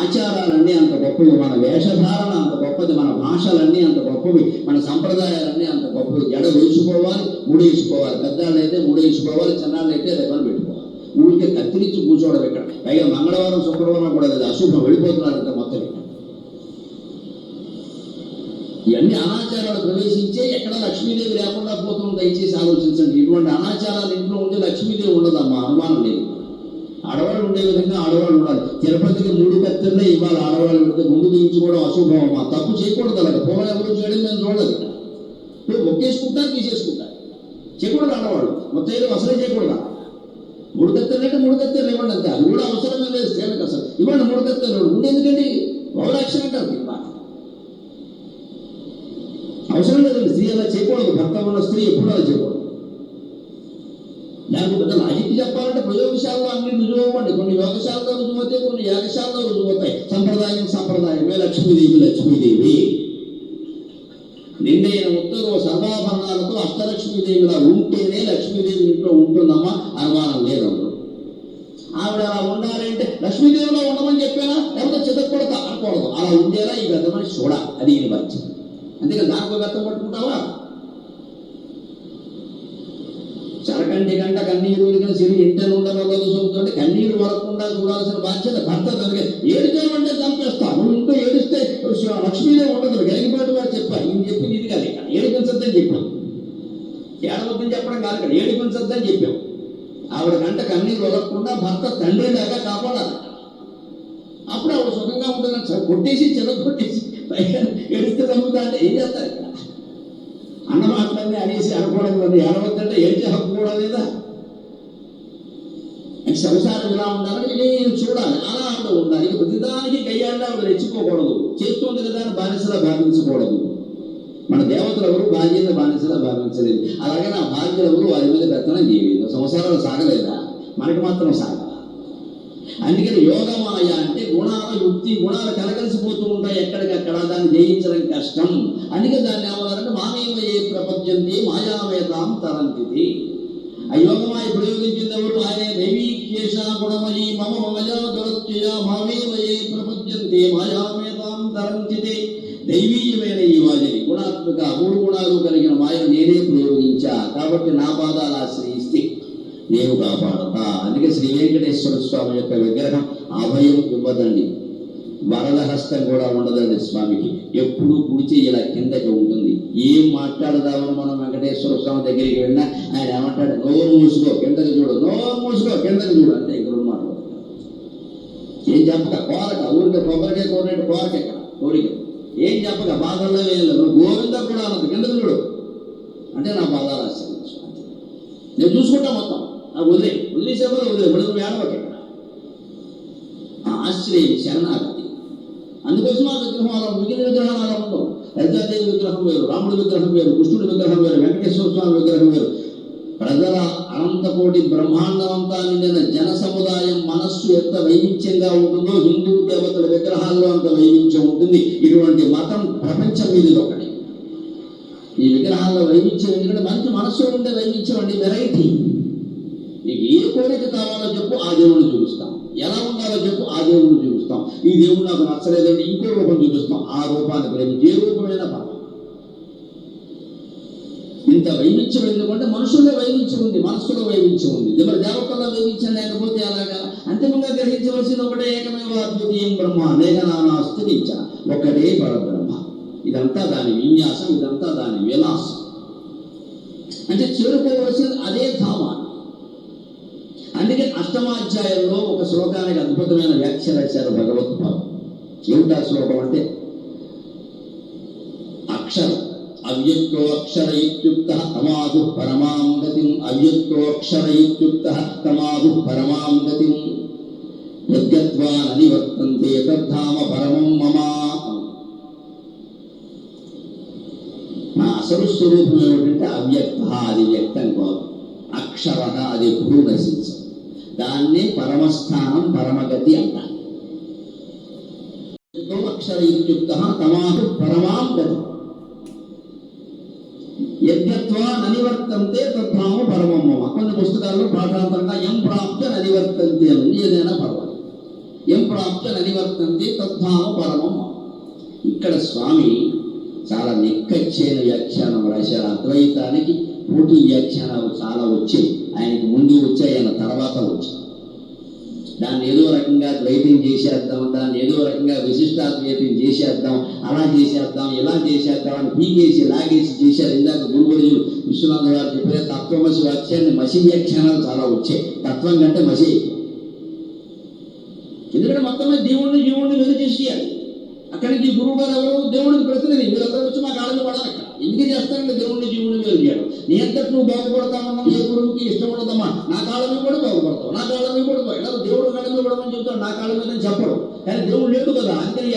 ఆచారాలన్నీ అంత గొప్పవి మన వేషధారణ అంత గొప్పది మన భాషలన్నీ అంత గొప్పవి మన సంప్రదాయాలన్నీ అంత గొప్పవి. జడ వేసుకోవాలి ముడేసుకోవాలి పెద్దాళ్ళు అయితే ముడేసుకోవాలి చిన్నాళ్ళు అయితే రెబ్బలు పెట్టుకోవాలి. ఊరికే కత్తిరించి కూర్చోవడం ఇక్కడ. పైగా మంగళవారం శుక్రవారం కూడా లేదు అశుభం. వెళ్ళిపోతున్నారు అంత మొత్తం ఇవన్నీ అనాచారాలు ప్రవేశించే ఎక్కడ లక్ష్మీదేవి లేకుండా పోతుంది దయచేసి ఆలోచించండి. ఇటువంటి అనాచారాలు ఇంట్లో ఉంటే లక్ష్మీదేవి ఉండదమ్మా అనుమానం లేదు. ఆడవాళ్ళు ఉండే విధంగా ఆడవాళ్ళు ఉండాలి. తిరుపతికి మూడు కత్తెరలే ఇవ్వాలి ఆడవాళ్ళు ఉంటే. ముందు తీయించుకోవడం అశుభం తప్పు చేయకూడదు అలాగే. పొగలు ఎవరు చేయడం నేను చూడదు నువ్వు ఇప్పుడు తీసేసుకుంటా చేయకూడదు ఆడవాళ్ళు. మొత్తం అసలు చేయకూడదు? మూడు కత్తెరలు అంటే మూడు కత్తెరలు ఇవ్వండి అంతే. అది కూడా అవసరమే లేదు. సేవకి అసలు. ఇవ్వండి మూడు కత్తెరలు. ముందు ఎందుకండి ఓవరాక్షన్ అంటారు అవసరం లేదండి స్త్రీ అలా చేయకూడదు. భర్త ఉన్న స్త్రీ ఎప్పుడు అలా చేయకూడదు. దానికి పెద్ద లాజిక్ చెప్పాలంటే ప్రయోగశాలలో అన్ని రుజువవ్వండి కొన్ని యోగశాలలో రుజువుతాయి కొన్ని యాగశాలలో రుజువుతాయి సంప్రదాయం సంప్రదాయమే లక్ష్మీదేవి లక్ష్మీదేవి? నిండైన ఉత్తరు సర్వాభరణాలతో అష్టలక్ష్మీదేవిలా ఉంటేనే లక్ష్మీదేవి ఇంట్లో ఉంటుందమ్మా అనుమానం లేదమ్మా. ఆవిడ అలా ఉండాలంటే లక్ష్మీదేవిలో ఉండమని చెప్పానా? లేకపోతే చితకొడతా అనకూడదు అలా ఉండేలా ఈ పెద్ద మనిషి చూడ అది ఈయన బాధ్యత. అంతేకాదు దానికి గతం పట్టుకుంటావా? చరకంటి గంట కన్నీరు ఉరిగిన సిరి ఇంటర్ ఉండవల్ల చూస్తుంటే కన్నీరు వరకుండా చూడాల్సిన బాధ్యత భర్త దానికి ఏడుచామంటే చంపేస్తా. నువ్వు ఇంట్లో ఏడిస్తే లక్ష్మీదేవి ఉండదు గరిగిపాటి వారు చెప్పారు ఈయన చెప్పింది ఇది కాదు ఇక్కడ. ఏడిపించద్దని చెప్పాం ఏడవద్దని చెప్పడం కాదు ఇక్కడ. ఏడిపించద్దని చెప్పాం ఆవిడ గంట కన్నీరు వదలకుండా భర్త తండ్రి దాకా కాపాడాలి. అప్పుడు ఆవిడ సుఖంగా ఉంటుందని కొట్టేసి చెద కొట్టేసి పైగా ఏడిస్తే చంపుతా అంటే ఏం చేస్తారు ఇక్కడ? అన్నమాట. అనేసి అనుకోవడం లేదు. ఏడవద్దంటే ఏడ్చే హక్కు కూడా లేదా? సంసారం ఇలా ఉండాలని నేను చూడాలి అలా ఉండాలి. ఇక ప్రతిదానికి గయ్యాళ్ళ ఆవిడ రెచ్చిపోకూడదు. చేస్తుంది కదా అని బానిసలా భావించకూడదు. మన దేవతలు ఎవరు? భార్యను బానిసలా భావించలేదు. అలాగే నా భార్యలు ఎవరు? వారి మీద పెత్తనం చేయలేదు. సంసారాలు సాగలేదా? మనకి మాత్రం సాగ అందుకని యోగమాయ అంటే గుణాల యుక్తి గుణాలు కలగలిసిపోతూ ఉంటాయి ఎక్కడికక్కడ దాన్ని జయించడం కష్టం. అందుకే దాన్ని ఏమన్నారంటే మామేమయే ఏ ప్రపంచంతి మాయావేతాం తరంతిది ఆ యోగమాయ ప్రయోగించింది ఎవరు? ఆయన దైవీకేశ గుణమయీ మమ మమయా దురత్యయ మామేమయే ఏ ప్రపంచంతి మాయావేతాం తరంతిది దైవీయమైన ఈ వాజని గుణాత్మక మూడు గుణాలు కలిగిన మాయను నేనే ప్రయోగించా. కాబట్టి నా పాదాలు ఆశ్రయిస్తే నీవు కాపాడత. అందుకే శ్రీ వెంకటేశ్వర స్వామి యొక్క విగ్రహం అభయం ఇవ్వదండి. వరదహస్తం కూడా ఉండదండి స్వామికి. ఎప్పుడు కూర్చి ఇలా కిందకి ఉంటుంది. ఏం మాట్లాడదామని మనం వెంకటేశ్వర స్వామి దగ్గరికి వెళ్ళినా ఆయన ఏమంటాడు నోరు మూసుకో కిందకి చూడు నోరు మూసుకో కిందకి చూడు అంతే ఇక్కడ మాట్లాడు ఏం చెప్పక? కోరక ఊరికే కొబ్బరికాయ కోరినట్టు కోరక ఇక్కడ కోరిక. ఏం చెప్పక? బాధల్లో వేయలేదు గోవింద కూడా అన్నది కిందకి చూడు. అంటే నా బాధ ఆశ్రయించు నేను చూసుకుంటా మొత్తం. నాకు వదిలే వదిలేసే కూడా వదిలే ఇప్పుడు నువ్వు ఆశ్రయం శరణాగతి. అందుకోసం ఆ విగ్రహం అలా మిగిలిన విగ్రహాలు అలా ఉండవు. లలితాదేవి విగ్రహం వేరు రాముడి విగ్రహం వేరు కృష్ణుడి విగ్రహం వేరు వెంకటేశ్వర స్వామి విగ్రహం వేరు. ప్రజల అనంతకోటి బ్రహ్మాండమంతా నిండిన జన సముదాయం మనస్సు ఎంత వైవిధ్యంగా ఉంటుందో హిందూ దేవతల విగ్రహాల్లో అంత వైవిధ్యం ఉంటుంది. ఇటువంటి మతం ప్రపంచం మీద ఇది ఒకటి. ఈ విగ్రహాల్లో వైవిధ్యం ఎందుకంటే మంచి మనస్సులో ఉండే వైవిధ్యం అండి వెరైటీ నీకు ఏ కోరిక కావాలో చెప్పు ఆ దేవుడిని చూపిస్తాం ఎలా ఉండాలో చెప్పు ఆ దేవుడిని చూపిస్తాం ఈ దేవుడు నాకు నచ్చలేదండి ఇంకో రూపం చూపిస్తాం. ఆ రూపాన్ని ప్రేమించి. ఏ రూపమైన ఇంత వైవిధ్యం ఎందుకంటే మనుషుల్లో వైవిధ్యం ఉంది మనసులో వైవిధ్యం ఉంది. మరి దేవతల్లో వైవిధ్యం లేకపోతే అలాగా అంతిమంగా గ్రహించవలసింది ఒకటే ఏకమేవ అద్వితీయం బ్రహ్మ అనేక నానాస్తు నిత్య ఒకటే పరబ్రహ్మ. ఇదంతా దాని విన్యాసం ఇదంతా దాని విలాసం. అంటే చేరుకోవలసింది అదే ధామాన్ని అష్టమాధ్యాయంలో ఒక శ్లోకానికి అద్భుతమైన వ్యాఖ్య రాశారు భగవత్పాదు ఏమిటా శ్లోకం అంటే? అక్షరం అవ్యక్తో అక్షర ఇత్యుక్త తమాదు పరమాం గతిం అవ్యక్తో అక్షర ఇత్యుక్త తమాదు పరమాం గతిం. యద్గత్వా ననివర్తంతే తద్ధామ పరమం మమ. నా అసలు స్వరూపం ఏమిటంటే అవ్యక్త అది వ్యక్తం కాదు. అక్షర అది ఎప్పుడూ నశించదు దాన్నే పరమస్థానం పరమగతి అంటారు. అక్షర ఇత్యుక్త పరమాం గతి యజ్ఞత్వా ననివర్తంతే తద్భావ పరమమ్మ కొన్ని పుస్తకాల్లో పాఠాంతరంగా ఎం ప్రాప్త ననివర్తంతే అని ఏదైనా పర్వాలేదు. ఎం ప్రాప్త నివర్తంతి తద్ధామ పరమం ఇక్కడ స్వామి చాలా నిక్కచ్చైన వ్యాఖ్యానం రాశారు. అద్వైతానికి పోటీ వ్యాఖ్యానాలు చాలా వచ్చాయి. ఆయనకు ముందు వచ్చాయి ఆయన తర్వాత వచ్చాయి దాన్ని ఏదో రకంగా ద్వైతం చేసేద్దాం దాన్ని ఏదో రకంగా విశిష్టాద్వైతం చేసేద్దాం అలా చేసేద్దాం ఇలా చేసేద్దాం అని పీకేసి లాగేసి చేశారు. ఇందాక గురువులు విశ్వనాథ గారు చెప్పిన తత్వమసి వాక్యాన్ని మసి వ్యాఖ్యానాలు చాలా వచ్చాయి. తత్వం కంటే మసి. ఎందుకంటే మొత్తమే దేవుణ్ణి జీవుణ్ణి వేరు చేసేయాలి అక్కడికి గురువు గారు ఎవరు దేవుడికి ప్రతినిధి. వీళ్ళందరూ వచ్చి మా కాళ్ళని పడాలి అక్కడ చేస్తానండి చేస్తారంటే దేవుణ్ణి జీవుని వేరు చేయడం నీ అంతటి నువ్వు బాగుపడతామన్నా ఏ గురువుకి ఇష్టం ఉండదమ్మా. నా కాళ్ళ మీద కూడా బాగుపడతావు నా కాళ్ళ మీద కూడా బాగు- దేవుడు కాళ్ళ మీద కూడా చెప్తాడు. నా కాళ్ళ మీద అని చెప్పడు. కానీ దేవుడు లేడు కదా. అందరి